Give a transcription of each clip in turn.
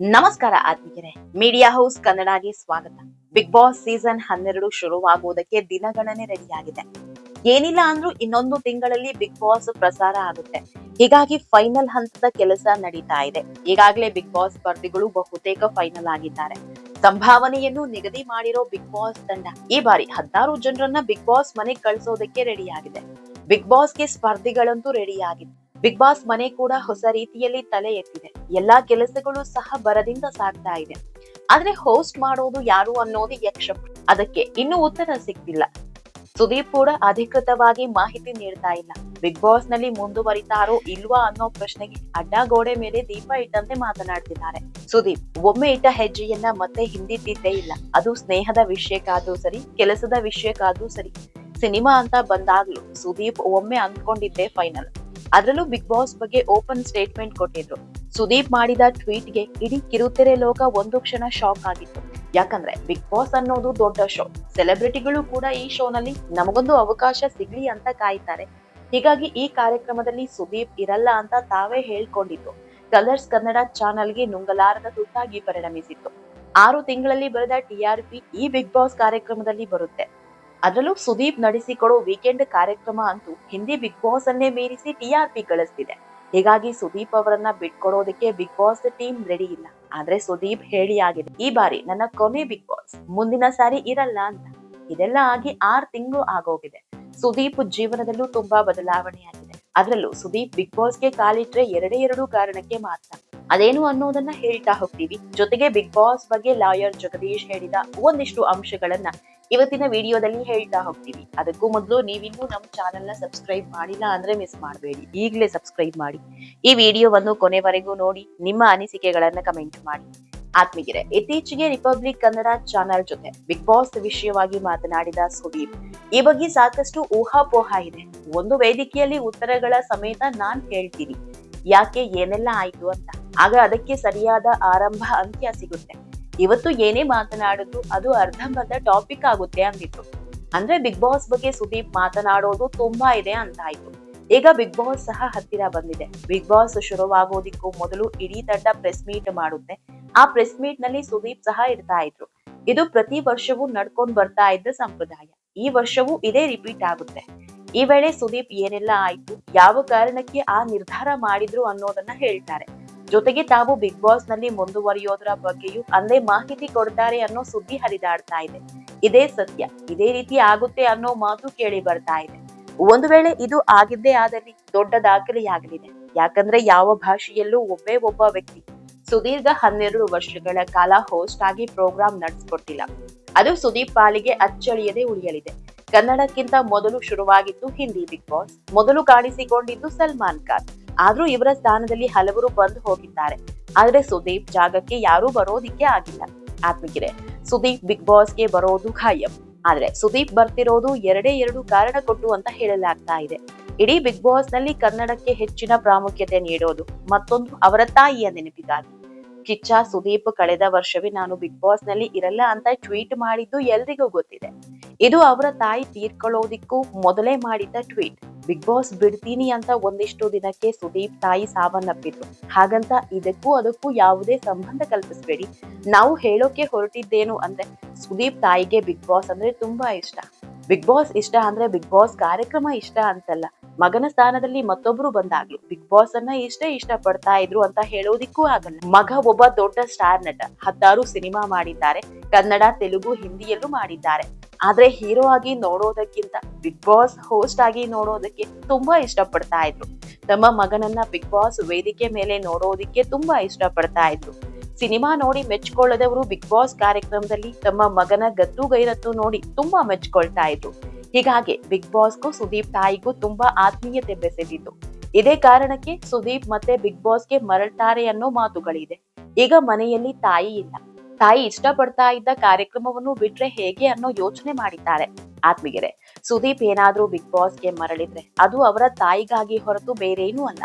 ನಮಸ್ಕಾರ ಆತ್ಮೀಯರೇ. Media house ಕನ್ನಡಗೆ ಸ್ವಾಗತ. ಬಿಗ್ ಬಾಸ್ ಸೀಸನ್ ಹನ್ನೆರಡು ಶುರುವಾಗುವುದಕ್ಕೆ ದಿನಗಣನೆ ರೆಡಿಯಾಗಿದೆ. ಏನಿಲ್ಲ ಅಂದ್ರೂ ಇನ್ನೊಂದು ತಿಂಗಳಲ್ಲಿ ಬಿಗ್ ಬಾಸ್ ಪ್ರಸಾರ ಆಗುತ್ತೆ. ಹೀಗಾಗಿ ಫೈನಲ್ ಹಂತದ ಕೆಲಸ ನಡೀತಾ ಇದೆ. ಈಗಾಗಲೇ ಬಿಗ್ ಬಾಸ್ ಸ್ಪರ್ಧಿಗಳು ಬಹುತೇಕ ಫೈನಲ್ ಆಗಿದ್ದಾರೆ. ಸಂಭಾವನೆಯನ್ನು ನಿಗದಿ ಮಾಡಿರೋ ಬಿಗ್ ಬಾಸ್ ತಂಡ ಈ ಬಾರಿ ಹದಿನಾರು ಜನರನ್ನ ಬಿಗ್ ಬಾಸ್ ಮನೆಗೆ ಕಳಿಸೋದಕ್ಕೆ ರೆಡಿಯಾಗಿದೆ ಬಿಗ್ ಬಾಸ್ಗೆ ಸ್ಪರ್ಧಿಗಳಂತೂ ರೆಡಿಯಾಗಿದೆ ಬಿಗ್ ಬಾಸ್ ಮನೆ ಕೂಡ ಹೊಸ ರೀತಿಯಲ್ಲಿ ತಲೆ ಎತ್ತಿದೆ. ಎಲ್ಲಾ ಕೆಲಸಗಳು ಸಹ ಬರದಿಂದ ಸಾಗ್ತಾ ಇದೆ. ಆದ್ರೆ ಹೋಸ್ಟ್ ಮಾಡೋದು ಯಾರು ಅನ್ನೋದು ಯಕ್ಷ ಅದಕ್ಕೆ ಇನ್ನೂ ಉತ್ತರ ಸಿಕ್ಕಿಲ್ಲ ಸುದೀಪ್ ಕೂಡ ಅಧಿಕೃತವಾಗಿ ಮಾಹಿತಿ ನೀಡ್ತಾ ಇಲ್ಲ. ಬಿಗ್ ಬಾಸ್ನಲ್ಲಿ ಮುಂದುವರಿತಾರೋ ಇಲ್ವಾ ಅನ್ನೋ ಪ್ರಶ್ನೆಗೆ ಅಡ್ಡಗೋಡೆ ಮೇಲೆ ದೀಪ ಇಟ್ಟಂತೆ ಮಾತನಾಡ್ತಿದ್ದಾರೆ. ಸುದೀಪ್, ಒಮ್ಮೆ ಇಟ್ಟ ಹೆಜ್ಜೆಯನ್ನ ಮತ್ತೆ ಹಿಂದಿದ್ದಿದ್ದೇ ಇಲ್ಲ. ಅದು ಸ್ನೇಹದ ವಿಷಯಕ್ಕಾದ್ರೂ ಸರಿ, ಕೆಲಸದ ವಿಷಯಕ್ಕಾದ್ರೂ ಸರಿ. ಸಿನಿಮಾ ಅಂತ ಬಂದಾಗ್ಲೂ ಸುದೀಪ್ ಒಮ್ಮೆ ಅಂದ್ಕೊಂಡಿದ್ದೆ ಫೈನಲ್ ಅದರಲ್ಲೂ ಬಿಗ್ ಬಾಸ್ ಬಗ್ಗೆ ಓಪನ್ ಸ್ಟೇಟ್ಮೆಂಟ್ ಕೊಟ್ಟಿದ್ರು. ಸುದೀಪ್ ಮಾಡಿದ ಟ್ವೀಟ್ಗೆ ಇಡೀ ಕಿರುತೆರೆ ಲೋಕ ಒಂದು ಕ್ಷಣ ಶಾಕ್ ಆಗಿತ್ತು. ಯಾಕಂದ್ರೆ ಬಿಗ್ ಬಾಸ್ ಅನ್ನೋದು ದೊಡ್ಡ ಶೋ ಸೆಲೆಬ್ರಿಟಿಗಳು ಕೂಡ ಈ ಶೋನಲ್ಲಿ ನಮಗೊಂದು ಅವಕಾಶ ಸಿಗ್ಲಿ ಅಂತ ಕಾಯ್ತಾರೆ. ಹೀಗಾಗಿ ಈ ಕಾರ್ಯಕ್ರಮದಲ್ಲಿ ಸುದೀಪ್ ಇರಲ್ಲ ಅಂತ ತಾವೇ ಹೇಳ್ಕೊಂಡಿತ್ತು ಕಲರ್ಸ್ ಕನ್ನಡ ಚಾನೆಲ್ಗೆ ನುಂಗಲಾರದ ತುತ್ತಾಗಿ ಪರಿಣಮಿಸಿತ್ತು. ಆರು ತಿಂಗಳಲ್ಲಿ ಬರೆದ ಟಿಆರ್ಪಿ ಈ ಬಿಗ್ ಬಾಸ್ ಕಾರ್ಯಕ್ರಮದಲ್ಲಿ ಬರುತ್ತೆ. ಅದರಲ್ಲೂ ಸುದೀಪ್ ನಡೆಸಿಕೊಡೋ ವೀಕೆಂಡ್ ಕಾರ್ಯಕ್ರಮ ಅಂತೂ ಹಿಂದಿ ಬಿಗ್ ಬಾಸ್ ಅನ್ನೇ ಮೀರಿಸಿ ಟಿಆರ್ಪಿ ಗಳಿಸ್ತಿದೆ. ಹೀಗಾಗಿ ಸುದೀಪ್ ಅವರನ್ನ ಬಿಟ್ಕೊಡೋದಕ್ಕೆ ಬಿಗ್ ಬಾಸ್ ಟೀಮ್ ರೆಡಿ ಇಲ್ಲ. ಆದ್ರೆ ಸುದೀಪ್ ಹೇಳಿ ಆಗಿದೆ, ಈ ಬಾರಿ ನನ್ನ ಕೊನೆ ಬಿಗ್ ಬಾಸ್ ಮುಂದಿನ ಸಾರಿ ಇರಲ್ಲ ಅಂತ. ಇದೆಲ್ಲ ಆಗಿ ಆರ್ ತಿಂಗಳು ಆಗೋಗಿದೆ. ಸುದೀಪ್ ಜೀವನದಲ್ಲೂ ತುಂಬಾ ಬದಲಾವಣೆಯಾಗಿದೆ. ಅದರಲ್ಲೂ ಸುದೀಪ್ ಬಿಗ್ ಬಾಸ್ಗೆ ಕಾಲಿಟ್ರೆ ಎರಡೇ ಎರಡು ಕಾರಣಕ್ಕೆ ಮಾತ್ರ. ಅದೇನು ಅನ್ನೋದನ್ನ ಹೇಳ್ತಾ ಹೋಗ್ತೀವಿ. ಜೊತೆಗೆ ಬಿಗ್ ಬಾಸ್ ಬಗ್ಗೆ ಲಾಯರ್ ಜಗದೀಶ್ ಹೇಳಿದ ಒಂದಿಷ್ಟು ಅಂಶಗಳನ್ನ ಇವತ್ತಿನ ವಿಡಿಯೋದಲ್ಲಿ ಹೇಳ್ತಾ ಹೋಗ್ತೀವಿ. ಅದಕ್ಕೂ ಮೊದಲು ನೀವಿನ್ನೂ ನಮ್ಮ ಚಾನೆಲ್ನ ಸಬ್ಸ್ಕ್ರೈಬ್ ಮಾಡಿಲ್ಲ ಅಂದ್ರೆ ಮಿಸ್ ಮಾಡಬೇಡಿ. ಈಗಲೇ ಸಬ್ಸ್ಕ್ರೈಬ್ ಮಾಡಿ. ಈ ವಿಡಿಯೋವನ್ನು ಕೊನೆವರೆಗೂ ನೋಡಿ, ನಿಮ್ಮ ಅನಿಸಿಕೆಗಳನ್ನ ಕಮೆಂಟ್ ಮಾಡಿ. ಆತ್ಮೀಗಿರೆ ಇತ್ತೀಚೆಗೆ ರಿಪಬ್ಲಿಕ್ ಕನ್ನಡ ಚಾನೆಲ್ ಜೊತೆ ಬಿಗ್ ಬಾಸ್ ವಿಷಯವಾಗಿ ಮಾತನಾಡಿದ ಸುದೀಪ್, ಈ ಬಗ್ಗೆ ಸಾಕಷ್ಟು ಊಹಾಪೋಹ ಇದೆ. ಒಂದು ವೇದಿಕೆಯಲ್ಲಿ ಉತ್ತರಗಳ ಸಮೇತ ನಾನ್ ಹೇಳ್ತೀನಿ ಯಾಕೆ ಏನೆಲ್ಲ ಆಯ್ತು ಅಂತ. ಆಗ ಅದಕ್ಕೆ ಸರಿಯಾದ ಆರಂಭ ಅಂತ್ಯ ಸಿಗುತ್ತೆ. ಇವತ್ತು ಏನೇ ಮಾತನಾಡಿದ್ರು ಅದು ಅರ್ಧಂಬರ್ಧ ಟಾಪಿಕ್ ಆಗುತ್ತೆ ಅಂದಿತ್ತು. ಅಂದ್ರೆ ಬಿಗ್ ಬಾಸ್ ಬಗ್ಗೆ ಸುದೀಪ್ ಮಾತನಾಡೋದು ತುಂಬಾ ಇದೆ ಅಂತ ಆಯ್ತು ಈಗ ಬಿಗ್ ಬಾಸ್ ಸಹ ಹತ್ತಿರ ಬಂದಿದೆ. ಬಿಗ್ ಬಾಸ್ ಶುರುವಾಗೋದಿಕ್ಕೂ ಮೊದಲು ಇಡೀ ತಂಡ ಪ್ರೆಸ್ ಮೀಟ್ ಮಾಡುತ್ತೆ. ಆ ಪ್ರೆಸ್ ಮೀಟ್ನಲ್ಲಿ ಸುದೀಪ್ ಸಹ ಇರ್ತಾ ಇದ್ರು. ಇದು ಪ್ರತಿ ವರ್ಷವೂ ನಡ್ಕೊಂಡ್ ಬರ್ತಾ ಇದ್ದ ಸಂಪ್ರದಾಯ. ಈ ವರ್ಷವೂ ಇದೇ ರಿಪೀಟ್ ಆಗುತ್ತೆ. ಈ ವೇಳೆ ಸುದೀಪ್ ಏನೆಲ್ಲ ಆಯ್ತು, ಯಾವ ಕಾರಣಕ್ಕೆ ಆ ನಿರ್ಧಾರ ಮಾಡಿದ್ರು ಅನ್ನೋದನ್ನ ಹೇಳ್ತಾರೆ. ಜೊತೆಗೆ ತಾವು ಬಿಗ್ ಬಾಸ್ನಲ್ಲಿ ಮುಂದುವರಿಯೋದ್ರ ಬಗ್ಗೆಯೂ ಅಲ್ಲೇ ಮಾಹಿತಿ ಕೊಡ್ತಾರೆ ಅನ್ನೋ ಸುದ್ದಿ ಹರಿದಾಡ್ತಾ ಇದೆ. ಇದೇ ಸತ್ಯ, ಇದೇ ರೀತಿ ಆಗುತ್ತೆ ಅನ್ನೋ ಮಾತು ಕೇಳಿ ಬರ್ತಾ ಇದೆ. ಒಂದು ವೇಳೆ ಇದು ಆಗಿದ್ದೇ ಆದಲ್ಲಿ ದೊಡ್ಡ ದಾಖಲೆಯಾಗಲಿದೆ. ಯಾಕಂದ್ರೆ ಯಾವ ಭಾಷೆಯಲ್ಲೂ ಒಬ್ಬೇ ಒಬ್ಬ ವ್ಯಕ್ತಿ ಸುದೀರ್ಘ ಹನ್ನೆರಡು ವರ್ಷಗಳ ಕಾಲ ಹೋಸ್ಟ್ ಆಗಿ ಪ್ರೋಗ್ರಾಂ ನಡೆಸ್ಕೊಟ್ಟಿಲ್ಲ. ಅದು ಸುದೀಪ್ ಪಾಲಿಗೆ ಅಚ್ಚಳಿಯದೆ ಉಳಿಯಲಿದೆ. ಕನ್ನಡಕ್ಕಿಂತ ಮೊದಲು ಶುರುವಾಗಿದ್ದು ಹಿಂದಿ ಬಿಗ್ ಬಾಸ್ ಮೊದಲು ಕಾಣಿಸಿಕೊಂಡಿದ್ದು ಸಲ್ಮಾನ್ ಖಾನ್. ಆದ್ರೂ ಇವರ ಸ್ಥಾನದಲ್ಲಿ ಹಲವರು ಬಂದು ಹೋಗಿದ್ದಾರೆ. ಆದ್ರೆ ಸುದೀಪ್ ಜಾಗಕ್ಕೆ ಯಾರೂ ಬರೋದಿಕ್ಕೆ ಆಗಿಲ್ಲ. ಆತ್ಮಗಿರೆ ಸುದೀಪ್ ಬಿಗ್ ಬಾಸ್ಗೆ ಬರೋದು ಖಾಯಂ ಆದ್ರೆ ಸುದೀಪ್ ಬರ್ತಿರೋದು ಎರಡೇ ಎರಡು ಕಾರಣ ಕೊಟ್ಟು ಅಂತ ಹೇಳಲಾಗ್ತಾ ಇದೆ. ಇಡೀ ಬಿಗ್ ಬಾಸ್ನಲ್ಲಿ ಕನ್ನಡಕ್ಕೆ ಹೆಚ್ಚಿನ ಪ್ರಾಮುಖ್ಯತೆ ನೀಡೋದು ಮತ್ತೊಂದು ಅವರ ತಾಯಿಯ ನೆನಪಿಗಾಗಿ. ಕಿಚ್ಚ ಸುದೀಪ್ ಕಳೆದ ವರ್ಷವೇ ನಾನು ಬಿಗ್ ಬಾಸ್ನಲ್ಲಿ ಇರಲ್ಲ ಅಂತ ಟ್ವೀಟ್ ಮಾಡಿದ್ದು ಎಲ್ರಿಗೂ ಗೊತ್ತಿದೆ. ಇದು ಅವರ ತಾಯಿ ತೀರ್ಕೊಳ್ಳೋದಿಕ್ಕೂ ಮೊದಲೇ ಮಾಡಿದ್ದ ಟ್ವೀಟ್. ಬಿಗ್ ಬಾಸ್ ಬಿಡ್ತೀನಿ ಅಂತ ಒಂದಿಷ್ಟು ದಿನಕ್ಕೆ ಸುದೀಪ್ ತಾಯಿ ಸಾವನ್ನಪ್ಪಿದ್ರು. ಹಾಗಂತ ಇದಕ್ಕೂ ಅದಕ್ಕೂ ಯಾವುದೇ ಸಂಬಂಧ ಕಲ್ಪಿಸಬೇಡಿ. ನಾವು ಹೇಳೋಕೆ ಹೊರಟಿದ್ದೇನು ಅಂದ್ರೆ ಸುದೀಪ್ ತಾಯಿಗೆ ಬಿಗ್ ಬಾಸ್ ಅಂದ್ರೆ ತುಂಬಾ ಇಷ್ಟ. ಬಿಗ್ ಬಾಸ್ ಇಷ್ಟ ಅಂದ್ರೆ ಬಿಗ್ ಬಾಸ್ ಕಾರ್ಯಕ್ರಮ ಇಷ್ಟ ಅಂತಲ್ಲ. ಮಗನ ಸ್ಥಾನದಲ್ಲಿ ಮತ್ತೊಬ್ರು ಬಂದಾಗ್ಲು. ಬಿಗ್ ಬಾಸ್ ಅನ್ನ ಇಷ್ಟೇ ಇಷ್ಟ ಪಡ್ತಾ ಇದ್ರು ಅಂತ ಹೇಳೋದಿಕ್ಕೂ ಆಗಲ್ಲ. ಮಗ ಒಬ್ಬ ದೊಡ್ಡ ಸ್ಟಾರ್ ನಟ. ಹತ್ತಾರು ಸಿನಿಮಾ ಮಾಡಿದ್ದಾರೆ. ಕನ್ನಡ, ತೆಲುಗು, ಹಿಂದಿಯಲ್ಲೂ ಮಾಡಿದ್ದಾರೆ. ಆದ್ರೆ ಹೀರೋ ಆಗಿ ನೋಡೋದಕ್ಕಿಂತ ಬಿಗ್ ಬಾಸ್ ಹೋಸ್ಟ್ ಆಗಿ ನೋಡೋದಕ್ಕೆ ತುಂಬಾ ಇಷ್ಟ ಪಡ್ತಾ ಇದ್ರು. ತಮ್ಮ ಮಗನನ್ನ ಬಿಗ್ ಬಾಸ್ ವೇದಿಕೆ ಮೇಲೆ ನೋಡೋದಿಕ್ಕೆ ತುಂಬಾ ಇಷ್ಟ ಪಡ್ತಾ ಇದ್ರು. ಸಿನಿಮಾ ನೋಡಿ ಮೆಚ್ಕೊಳ್ಳದವರು ಬಿಗ್ ಬಾಸ್ ಕಾರ್ಯಕ್ರಮದಲ್ಲಿ ತಮ್ಮ ಮಗನ ಗತ್ತು ಗೈರತ್ತು ನೋಡಿ ತುಂಬಾ ಮೆಚ್ಕೊಳ್ತಾ ಇದ್ರು. ಹೀಗಾಗಿ ಬಿಗ್ ಬಾಸ್ಗೂ ಸುದೀಪ್ ತಾಯಿಗೂ ತುಂಬಾ ಆತ್ಮೀಯತೆ ಬೆಸೆದಿತ್ತು ಇದೇ ಕಾರಣಕ್ಕೆ ಸುದೀಪ್ ಮತ್ತೆ ಬಿಗ್ ಬಾಸ್ಗೆ ಮರಳ್ತಾರೆ ಅನ್ನೋ ಮಾತುಗಳಿದೆ. ಈಗ ಮನೆಯಲ್ಲಿ ತಾಯಿ ಇಲ್ಲ. ತಾಯಿ ಇಷ್ಟಪಡ್ತಾ ಇದ್ದ ಕಾರ್ಯಕ್ರಮವನ್ನು ಬಿಟ್ರೆ ಹೇಗೆ ಅನ್ನೋ ಯೋಚನೆ ಮಾಡಿದ್ದಾರೆ. ಆತ್ಮಿಗೆರೆ ಸುದೀಪ್ ಏನಾದ್ರೂ ಬಿಗ್ ಬಾಸ್ಗೆ ಮರಳಿದ್ರೆ ಅದು ಅವರ ತಾಯಿಗಾಗಿ ಹೊರತು ಬೇರೇನೂ ಅಲ್ಲ.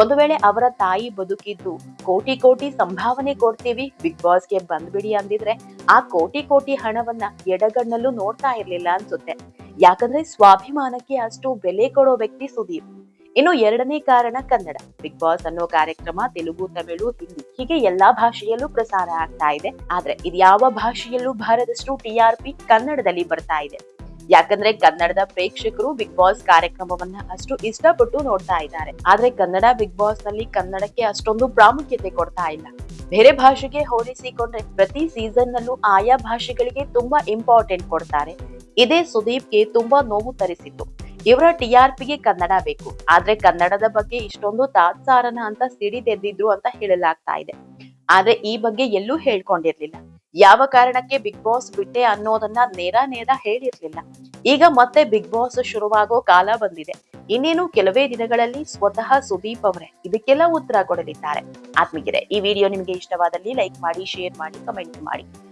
ಒಂದು ವೇಳೆ ಅವರ ತಾಯಿ ಬದುಕಿದ್ದು ಕೋಟಿ ಕೋಟಿ ಸಂಭಾವನೆ ಕೊಡ್ತೀವಿ ಬಿಗ್ ಬಾಸ್ಗೆ ಬಂದ್ಬಿಡಿ ಅಂದಿದ್ರೆ ಆ ಕೋಟಿ ಕೋಟಿ ಹಣವನ್ನ ಎಡಗಣ್ಣಲ್ಲೂ ನೋಡ್ತಾ ಇರ್ಲಿಲ್ಲ ಅನ್ಸುತ್ತೆ. ಯಾಕಂದ್ರೆ ಸ್ವಾಭಿಮಾನಕ್ಕೆ ಅಷ್ಟು ಬೆಲೆ ಕೊಡೋ ವ್ಯಕ್ತಿ ಸುದೀಪ್. ಇನ್ನು ಎರಡನೇ ಕಾರಣ ಕನ್ನಡ. ಬಿಗ್ ಬಾಸ್ ಅನ್ನೋ ಕಾರ್ಯಕ್ರಮ ತೆಲುಗು, ತಮಿಳು, ಹಿಂದಿ ಹೀಗೆ ಎಲ್ಲಾ ಭಾಷೆಯಲ್ಲೂ ಪ್ರಸಾರ ಆಗ್ತಾ ಇದೆ. ಆದ್ರೆ ಇದು ಯಾವ ಭಾಷೆಯಲ್ಲೂ ಬಾರದಷ್ಟು ಟಿಆರ್ಪಿ ಕನ್ನಡದಲ್ಲಿ ಬರ್ತಾ ಇದೆ. ಯಾಕಂದ್ರೆ ಕನ್ನಡದ ಪ್ರೇಕ್ಷಕರು ಬಿಗ್ ಬಾಸ್ ಕಾರ್ಯಕ್ರಮವನ್ನ ಅಷ್ಟು ಇಷ್ಟಪಟ್ಟು ನೋಡ್ತಾ ಇದ್ದಾರೆ. ಆದ್ರೆ ಕನ್ನಡ ಬಿಗ್ ಬಾಸ್ನಲ್ಲಿ ಕನ್ನಡಕ್ಕೆ ಅಷ್ಟೊಂದು ಪ್ರಾಮುಖ್ಯತೆ ಕೊಡ್ತಾ ಇಲ್ಲ. ಬೇರೆ ಭಾಷೆಗೆ ಹೋಲಿಸಿಕೊಂಡ್ರೆ ಪ್ರತಿ ಸೀಸನ್ ನಲ್ಲೂ ಆಯಾ ಭಾಷೆಗಳಿಗೆ ತುಂಬಾ ಇಂಪಾರ್ಟೆಂಟ್ ಕೊಡ್ತಾರೆ. ಇದೇ ಸುದೀಪ್ಗೆ ತುಂಬಾ ನೋವು ತರಿಸಿತ್ತು. ಇವರ ಟಿಆರ್ಪಿಗೆ ಕನ್ನಡ ಬೇಕು. ಆದ್ರೆ ಕನ್ನಡದ ಬಗ್ಗೆ ಇಷ್ಟೊಂದು ತಾತ್ಸಾರನ ಅಂತ ಸಿಡಿದೆದ್ದಿದ್ರು ಅಂತ ಹೇಳಲಾಗ್ತಾ ಇದೆ. ಆದ್ರೆ ಈ ಬಗ್ಗೆ ಎಲ್ಲೂ ಹೇಳ್ಕೊಂಡಿರ್ಲಿಲ್ಲ. ಯಾವ ಕಾರಣಕ್ಕೆ ಬಿಗ್ ಬಾಸ್ ಬಿಟ್ಟೆ ಅನ್ನೋದನ್ನ ನೇರ ನೇರ ಹೇಳಿರ್ಲಿಲ್ಲ. ಈಗ ಮತ್ತೆ ಬಿಗ್ ಬಾಸ್ ಶುರುವಾಗೋ ಕಾಲ ಬಂದಿದೆ. ಇನ್ನೇನು ಕೆಲವೇ ದಿನಗಳಲ್ಲಿ ಸ್ವತಃ ಸುದೀಪ್ ಅವರೇ ಇದಕ್ಕೆಲ್ಲ ಉತ್ತರ ಕೊಡಲಿದ್ದಾರೆ. ಆತ್ಮೀಗೆರೆ ಈ ವಿಡಿಯೋ ನಿಮಗೆ ಇಷ್ಟವಾದಲ್ಲಿ ಲೈಕ್ ಮಾಡಿ, ಶೇರ್ ಮಾಡಿ, ಕಮೆಂಟ್ ಮಾಡಿ.